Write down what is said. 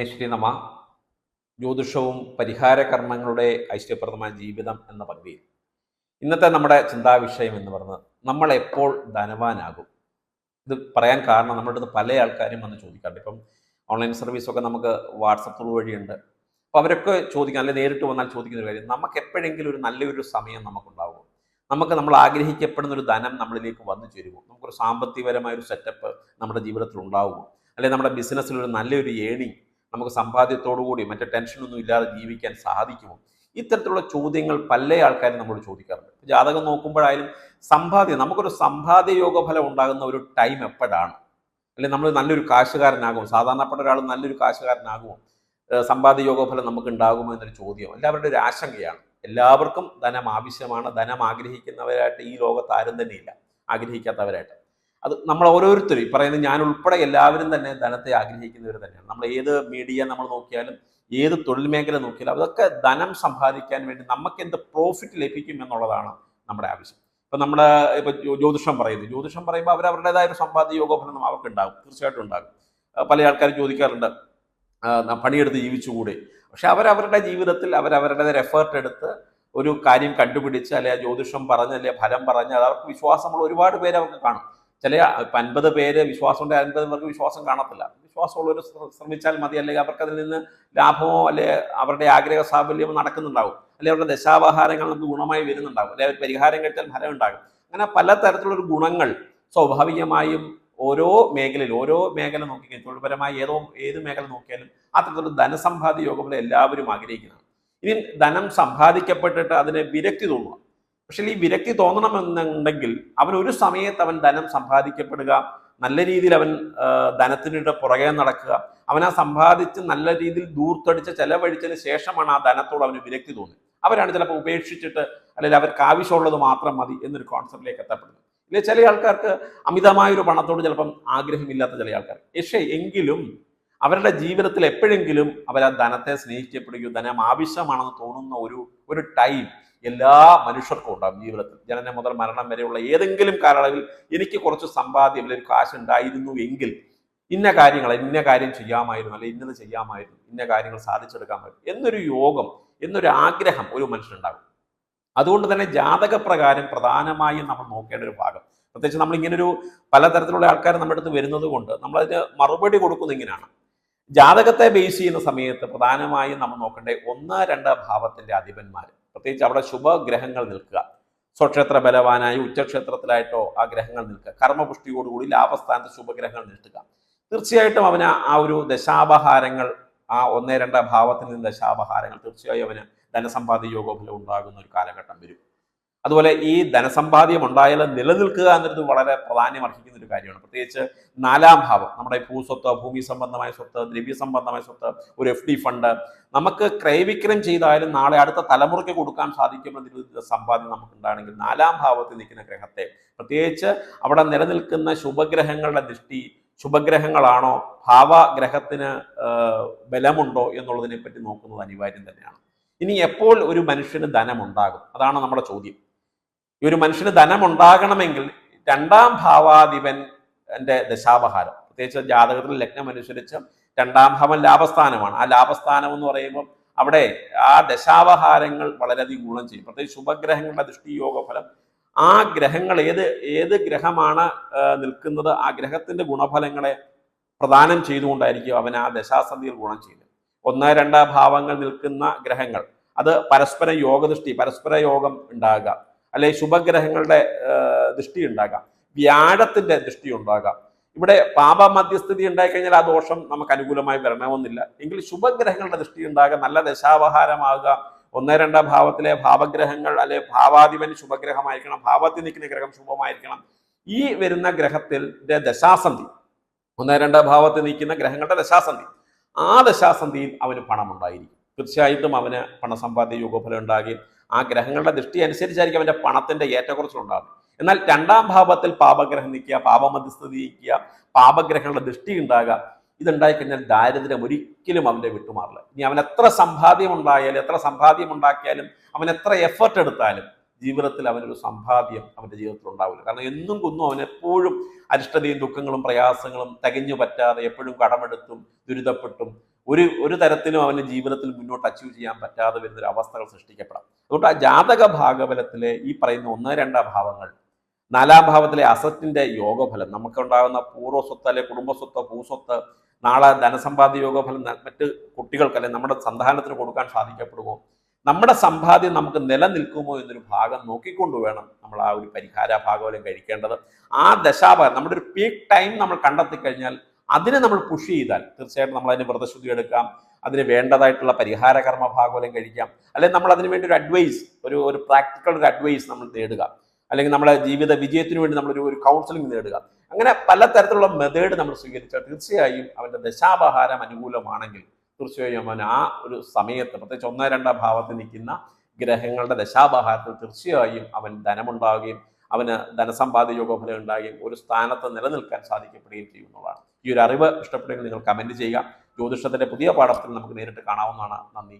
അന്നപൂർണേശ്വരി നമ. ജ്യോതിഷവും പരിഹാര കർമ്മങ്ങളുടെ ഐശ്വര്യപ്രദമായ ജീവിതം എന്ന പദ്ധതിയിൽ ഇന്നത്തെ നമ്മുടെ ചിന്താവിഷയം എന്ന് പറയുന്നത് നമ്മൾ എപ്പോൾ ധനവാനാകും? ഇത് പറയാൻ കാരണം നമ്മുടെ അടുത്ത് പല ആൾക്കാരും വന്ന് ചോദിക്കാറുണ്ട്. ഇപ്പം ഓൺലൈൻ സർവീസൊക്കെ നമുക്ക് വാട്സപ്പ് വഴിയുണ്ട്. അപ്പോൾ അവരൊക്കെ ചോദിക്കാൻ അല്ലെങ്കിൽ നേരിട്ട് വന്നാൽ ചോദിക്കുന്ന ഒരു കാര്യം നമുക്ക് എപ്പോഴെങ്കിലും ഒരു നല്ലൊരു സമയം നമുക്കുണ്ടാകും. നമുക്ക് നമ്മൾ ആഗ്രഹിക്കപ്പെടുന്ന ഒരു ധനം നമ്മളിലേക്ക് വന്നു ചേരുമോ? നമുക്കൊരു സാമ്പത്തികപരമായ ഒരു സെറ്റപ്പ് നമ്മുടെ ജീവിതത്തിൽ ഉണ്ടാവുമോ അല്ലെങ്കിൽ നമ്മുടെ ബിസിനസ്സിൽ ഒരു നല്ലൊരു ഏണിങ് നമുക്ക് സമ്പാദ്യത്തോടു കൂടി മറ്റേ ടെൻഷനൊന്നും ഇല്ലാതെ ജീവിക്കാൻ സാധിക്കുമോ? ഇത്തരത്തിലുള്ള ചോദ്യങ്ങൾ പല ആൾക്കാരും നമ്മളോട് ചോദിക്കാറുണ്ട്. ജാതകം നോക്കുമ്പോഴായാലും സമ്പാദ്യം നമുക്കൊരു സമ്പാദ്യ യോഗഫലം ഉണ്ടാകുന്ന ഒരു ടൈം എപ്പോഴാണ്? അല്ലെങ്കിൽ നമ്മൾ നല്ലൊരു കാശുകാരനാകും സാധാരണപ്പെട്ട ഒരാൾ നല്ലൊരു കാശുകാരനാകുമോ? സമ്പാദ്യ യോഗഫലം നമുക്ക് ഉണ്ടാകുമോ എന്നൊരു ചോദ്യം. എല്ലാവരുടെ ഒരു ആശങ്കയാണ്. എല്ലാവർക്കും ധനം ആവശ്യമാണ്. ധനം ആഗ്രഹിക്കുന്നവരായിട്ട് ഈ ലോകത്ത് ആരും തന്നെയില്ല. ആഗ്രഹിക്കാത്തവരായിട്ട്. അത് നമ്മൾ ഓരോരുത്തരും ഈ പറയുന്നത് ഞാൻ ഉൾപ്പെടെ എല്ലാവരും തന്നെ ധനത്തെ ആഗ്രഹിക്കുന്നവർ തന്നെയാണ്. നമ്മൾ ഏത് മീഡിയ നമ്മൾ നോക്കിയാലും ഏത് തൊഴിൽ മേഖല നോക്കിയാലും അതൊക്കെ ധനം സമ്പാദിക്കാൻ വേണ്ടി നമുക്ക് എന്ത് പ്രോഫിറ്റ് ലഭിക്കും എന്നുള്ളതാണ് നമ്മുടെ ആവശ്യം. ഇപ്പൊ നമ്മുടെ ഇപ്പൊ ജ്യോതിഷം പറയുന്നത് ജ്യോതിഷം പറയുമ്പോൾ അവർ അവരുടേതായ ഒരു സമ്പാദ്യ യോഗഫലം അവർക്ക് ഉണ്ടാകും തീർച്ചയായിട്ടും ഉണ്ടാകും. പല ആൾക്കാരും ചോദിക്കാറുണ്ട്. പണിയെടുത്ത് ജീവിച്ചുകൂടെ? പക്ഷെ അവരവരുടെ ജീവിതത്തിൽ അവരവരുടെ എഫേർട്ട് എടുത്ത് ഒരു കാര്യം കണ്ടുപിടിച്ച് അല്ലെ ജ്യോതിഷം പറഞ്ഞ് അല്ലെ ഫലം പറഞ്ഞ് അത് അവർക്ക് വിശ്വാസമുള്ള ഒരുപാട് പേര് അവർക്ക് കാണും. ചില ഇപ്പം അൻപത് പേര് വിശ്വാസമുണ്ട് അൻപത് പേർക്ക് വിശ്വാസം കാണത്തില്ല. വിശ്വാസമുള്ളവർ ശ്ര- ശ്രമിച്ചാൽ മതി. അല്ലെങ്കിൽ അവർക്ക് അതിൽ നിന്ന് ലാഭമോ അല്ലെ അവരുടെ ആഗ്രഹ സാഫല്യമോ നടക്കുന്നുണ്ടാവും. അല്ലെങ്കിൽ അവരുടെ ദശാവഹാരങ്ങൾ നമുക്ക് ഗുണമായി വരുന്നുണ്ടാവും. അല്ലെങ്കിൽ അവർ പരിഹാരം കഴിച്ചാൽ ഫലം ഉണ്ടാകും. അങ്ങനെ പല തരത്തിലുള്ള ഗുണങ്ങൾ സ്വാഭാവികമായും ഓരോ മേഖലയിൽ ഓരോ മേഖല നോക്കിക്കഴിഞ്ഞാൽ തൊഴിൽപരമായി ഏതോ ഏത് മേഖല നോക്കിയാലും അത്തരത്തിലുള്ള ധനസമ്പാദ്യ യോഗം എല്ലാവരും ആഗ്രഹിക്കുന്നതാണ് ഇനി ധനം സമ്പാദിക്കപ്പെട്ടിട്ട് അതിനെ വിരക്തി തോന്നുക. പക്ഷേ ഈ വിരക്തി തോന്നണമെന്നുണ്ടെങ്കിൽ അവൻ ഒരു സമയത്ത് അവൻ ധനം സമ്പാദിക്കപ്പെടുക നല്ല രീതിയിൽ അവൻ ധനത്തിനിടെ പുറകെ നടക്കുക. അവൻ ആ സമ്പാദിച്ച് നല്ല രീതിയിൽ ദൂർത്തടിച്ച് ചെലവഴിച്ചതിന് ശേഷമാണ് ആ ധനത്തോട് അവന് വിരക്തി തോന്നി അവരാണ് ചിലപ്പോൾ ഉപേക്ഷിച്ചിട്ട് അല്ലെങ്കിൽ അവർക്ക് ആവശ്യമുള്ളത് മാത്രം മതി എന്നൊരു കോൺസെപ്റ്റിലേക്ക് എത്തപ്പെടുന്നത്. ഇല്ലെ? ചില ആൾക്കാർക്ക് അമിതമായൊരു പണത്തോട് ചിലപ്പം ആഗ്രഹമില്ലാത്ത ചില ആൾക്കാർ. പക്ഷേ എങ്കിലും അവരുടെ ജീവിതത്തിൽ എപ്പോഴെങ്കിലും അവർ ആ ധനത്തെ സ്നേഹിക്കപ്പെടുകയോ ധനം ആവശ്യമാണെന്ന് തോന്നുന്ന ഒരു ഒരു ടൈം എല്ലാ മനുഷ്യർക്കും ഉണ്ടാകും ജീവിതത്തിൽ. ജനനം മുതൽ മരണം വരെയുള്ള ഏതെങ്കിലും കാലയളവിൽ എനിക്ക് കുറച്ച് സമ്പാദ്യം അല്ലെങ്കിൽ കാശ് ഉണ്ടായിരുന്നു എങ്കിൽ ഇന്ന കാര്യങ്ങൾ ഇന്ന കാര്യം ചെയ്യാമായിരുന്നു അല്ലെങ്കിൽ ഇന്നത് ചെയ്യാമായിരുന്നു ഇന്ന കാര്യങ്ങൾ സാധിച്ചെടുക്കാമായിരുന്നു എന്നൊരു യോഗം എന്നൊരു ആഗ്രഹം ഒരു മനുഷ്യനുണ്ടാകും. അതുകൊണ്ട് തന്നെ ജാതകപ്രകാരം പ്രധാനമായും നമ്മൾ നോക്കേണ്ട ഒരു ഭാഗം. പ്രത്യേകിച്ച് നമ്മൾ ഇങ്ങനൊരു പലതരത്തിലുള്ള ആൾക്കാർ നമ്മുടെ അടുത്ത് വരുന്നത് കൊണ്ട് നമ്മളതിന് മറുപടി കൊടുക്കുന്നത് ഇങ്ങനെയാണ്. ജാതകത്തെ ബേസ് ചെയ്യുന്ന സമയത്ത് പ്രധാനമായും നമ്മൾ നോക്കേണ്ട ഒന്ന് രണ്ട് ഭാവത്തിന്റെ അധിപന്മാർ പ്രത്യേകിച്ച് അവിടെ ശുഭഗ്രഹങ്ങൾ നിൽക്കുക. സ്വക്ഷേത്ര ബലവാനായി ഉച്ചക്ഷേത്രത്തിലായിട്ടോ ആ ഗ്രഹങ്ങൾ നിൽക്കുക. കർമ്മപുഷ്ടിയോടുകൂടി ലാഭസ്ഥാനത്ത് ശുഭഗ്രഹങ്ങൾ നിൽക്കുക. തീർച്ചയായിട്ടും അവന് ആ ഒരു ദശാപഹാരങ്ങൾ ആ ഒന്നേ രണ്ട് ഭാവത്തിൽ നിന്ന് ദശാപഹാരങ്ങൾ തീർച്ചയായും അവന് ധനസമ്പാദ്യ യോഗഫലം ഉണ്ടാകുന്ന ഒരു കാലഘട്ടം വരും. അതുപോലെ ഈ ധനസമ്പാദ്യം ഉണ്ടായാൽ നിലനിൽക്കുക എന്നത് വളരെ പ്രാധാന്യം അർഹിക്കുന്ന ഒരു കാര്യമാണ്. പ്രത്യേകിച്ച് നാലാം ഭാവം നമ്മുടെ ഭൂസ്വത്ത് ഭൂമി സംബന്ധമായ സ്വത്ത് ദ്രവ്യ സംബന്ധമായ സ്വത്ത് ഒരു എഫ് ഡി ഫണ്ട് നമുക്ക് ക്രയവിക്രയം ചെയ്താലും നാളെ അടുത്ത തലമുറയ്ക്ക് കൊടുക്കാൻ സാധിക്കുമെന്നൊരു സമ്പാദ്യം നമുക്ക് ഉണ്ടാണെങ്കിൽ നാലാം ഭാവത്തിൽ നിൽക്കുന്ന ഗ്രഹത്തെ പ്രത്യേകിച്ച് അവിടെ നിലനിൽക്കുന്ന ശുഭഗ്രഹങ്ങളുടെ ദൃഷ്ടി ശുഭഗ്രഹങ്ങളാണോ ഭാവഗ്രഹത്തിന് ബലമുണ്ടോ എന്നുള്ളതിനെ പറ്റി നോക്കുന്നത് അനിവാര്യം തന്നെയാണ്. ഇനി എപ്പോൾ ഒരു മനുഷ്യന് ധനമുണ്ടാകും? അതാണ് നമ്മുടെ ചോദ്യം. ഈ ഒരു മനുഷ്യന് ധനമുണ്ടാകണമെങ്കിൽ രണ്ടാം ഭാവാധിപൻ എന്റെ ദശാപഹാരം. പ്രത്യേകിച്ച് ജാതകത്തിൽ ലഗ്നം അനുസരിച്ച് രണ്ടാം ഭാവം ലാഭസ്ഥാനമാണ്. ആ ലാഭസ്ഥാനം എന്ന് പറയുമ്പോൾ അവിടെ ആ ദശാവഹാരങ്ങൾ വളരെയധികം ഗുണം ചെയ്യും. പ്രത്യേകിച്ച് ശുഭഗ്രഹങ്ങളുടെ ദൃഷ്ടിയോഗ ഫലം ആ ഗ്രഹങ്ങൾ ഏത് ഏത് ഗ്രഹമാണ് നിൽക്കുന്നത് ആ ഗ്രഹത്തിന്റെ ഗുണഫലങ്ങളെ പ്രദാനം ചെയ്തുകൊണ്ടായിരിക്കും അവൻ ആ ദശാസന്ധിയിൽ ഗുണം ചെയ്യുന്നത്. ഒന്ന് രണ്ട് ഭാവങ്ങൾ നിൽക്കുന്ന ഗ്രഹങ്ങൾ. അത് പരസ്പര യോഗദൃഷ്ടി പരസ്പര യോഗം ഉണ്ടാകുക. അല്ലെ ശുഭഗ്രഹങ്ങളുടെ ദൃഷ്ടി ഉണ്ടാകാം വ്യാഴത്തിന്റെ ദൃഷ്ടി ഉണ്ടാകാം ഇവിടെ പാപ മധ്യസ്ഥിതി ഉണ്ടായിക്കഴിഞ്ഞാൽ ആ ദോഷം നമുക്ക് അനുകൂലമായി വരണമെന്നില്ല. എങ്കിൽ ശുഭഗ്രഹങ്ങളുടെ ദൃഷ്ടി ഉണ്ടാകുക നല്ല ദശാവഹാരമാകുക. ഒന്നേ രണ്ടാം ഭാവത്തിലെ ഭാവഗ്രഹങ്ങൾ അല്ലെ ഭാവാധിപൻ ശുഭഗ്രഹമായിരിക്കണം. ഭാവത്തിൽ നിൽക്കുന്ന ഗ്രഹം ശുഭമായിരിക്കണം. ഈ വരുന്ന ഗ്രഹത്തിന്റെ ദശാസന്ധി ഒന്നേ രണ്ടാം ഭാവത്തിൽ നിൽക്കുന്ന ഗ്രഹങ്ങളുടെ ദശാസന്ധി ആ ദശാസന്ധിയിൽ അവന് പണമുണ്ടായിരിക്കും. തീർച്ചയായിട്ടും അവന് പണസമ്പാദ്യ യോഗഫലം ഉണ്ടാകുകയും ആ ഗ്രഹങ്ങളുടെ ദൃഷ്ടി അനുസരിച്ചായിരിക്കും അവന്റെ പണത്തിന്റെ ഏറ്റക്കുറച്ചിലുണ്ടാകുന്നത് എന്നാൽ രണ്ടാം ഭാവത്തിൽ പാപഗ്രഹം നിൽക്കുക പാപമധ്യസ്ഥതി നിൽക്കുക പാപഗ്രഹങ്ങളുടെ ദൃഷ്ടി ഉണ്ടാകുക ഇതുണ്ടായി കഴിഞ്ഞാൽ ദാരിദ്ര്യം ഒരിക്കലും അവന്റെ വിട്ടുമാറില്ല. ഇനി അവൻ എത്ര സമ്പാദ്യം ഉണ്ടായാലും എത്ര സമ്പാദ്യം ഉണ്ടാക്കിയാലും അവൻ എത്ര എഫർട്ട് എടുത്താലും ജീവിതത്തിൽ അവനൊരു സമ്പാദ്യം അവന്റെ ജീവിതത്തിൽ ഉണ്ടാവില്ല. കാരണം എന്നും കുന്നും അവൻ എപ്പോഴും അരിഷ്ടതയും ദുഃഖങ്ങളും പ്രയാസങ്ങളും തികഞ്ഞു പറ്റാതെ എപ്പോഴും കടമെടുത്തും ദുരിതപ്പെട്ടും ഒരു ഒരു തരത്തിലും അവന്റെ ജീവിതത്തിൽ മുന്നോട്ട് അച്ചീവ് ചെയ്യാൻ പറ്റാതെ വരുന്ന ഒരു അവസ്ഥകൾ സൃഷ്ടിക്കപ്പെടാം. അതുകൊണ്ട് ആ ജാതക ഭാഗബലത്തിലെ ഈ പറയുന്ന ഒന്ന് രണ്ടാം ഭാവങ്ങൾ നാലാം ഭാവത്തിലെ അസറ്റിന്റെ യോഗഫലം നമുക്കുണ്ടാകുന്ന പൂർവസ്വത്ത് അല്ലെ കുടുംബസ്വത്ത് ഭൂസ്വത്ത് നാളെ ധനസമ്പാദ്യ യോഗഫലം മറ്റ് കുട്ടികൾക്ക് അല്ലെ നമ്മുടെ സന്താനത്തിന് കൊടുക്കാൻ സാധിക്കപ്പെടുമോ നമ്മുടെ സമ്പാദ്യം നമുക്ക് നിലനിൽക്കുമോ എന്നൊരു ഭാഗം നോക്കിക്കൊണ്ട് വേണം നമ്മൾ ആ ഒരു പരിഹാര ഭാഗവലം കഴിക്കേണ്ടത്. ആ ദശാഭാഗം നമ്മുടെ ഒരു പീക്ക് ടൈം നമ്മൾ കണ്ടെത്തി കഴിഞ്ഞാൽ അതിനെ നമ്മൾ പുഷ് ചെയ്താൽ തീർച്ചയായിട്ടും നമ്മൾ അതിന് വ്രതശുദ്ധി എടുക്കാം അതിന് വേണ്ടതായിട്ടുള്ള പരിഹാര കർമ്മ ഭാഗവലം കഴിക്കാം അല്ലെങ്കിൽ നമ്മൾ അതിന് വേണ്ടി ഒരു അഡ്വൈസ് ഒരു ഒരു പ്രാക്ടിക്കൽ ഒരു അഡ്വൈസ് നമ്മൾ നേടുക. അല്ലെങ്കിൽ നമ്മുടെ ജീവിത വിജയത്തിന് വേണ്ടി നമ്മളൊരു ഒരു കൗൺസിലിംഗ് നേടുക. അങ്ങനെ പലതരത്തിലുള്ള മെത്തേഡ് നമ്മൾ സ്വീകരിച്ചാൽ തീർച്ചയായും അവന്റെ ദശാപഹാരം അനുകൂലമാണെങ്കിൽ തീർച്ചയായും അവൻ ആ ഒരു സമയത്ത് പ്രത്യേകിച്ച് ഒന്നോ രണ്ടോ ഭാവത്തിൽ നിൽക്കുന്ന ഗ്രഹങ്ങളുടെ ദശാപഹാരത്തിൽ തീർച്ചയായും അവൻ ധനമുണ്ടാവുകയും അവന് ധനസമ്പാദ്യ യോഗഫലം ഉണ്ടാകുകയും ഒരു സ്ഥാനത്ത് നിലനിൽക്കാൻ സാധിക്കപ്പെടുകയും ചെയ്യുന്നതാണ് ഈ ഒരു അറിവ് ഇഷ്ടപ്പെടുമെങ്കിൽ നിങ്ങൾ കമന്റ് ചെയ്യുക. ജ്യോതിഷത്തിന്റെ പുതിയ പാഠത്തിൽ നമുക്ക് നേരിട്ട് കാണാവുന്നതാണ്. നന്ദി.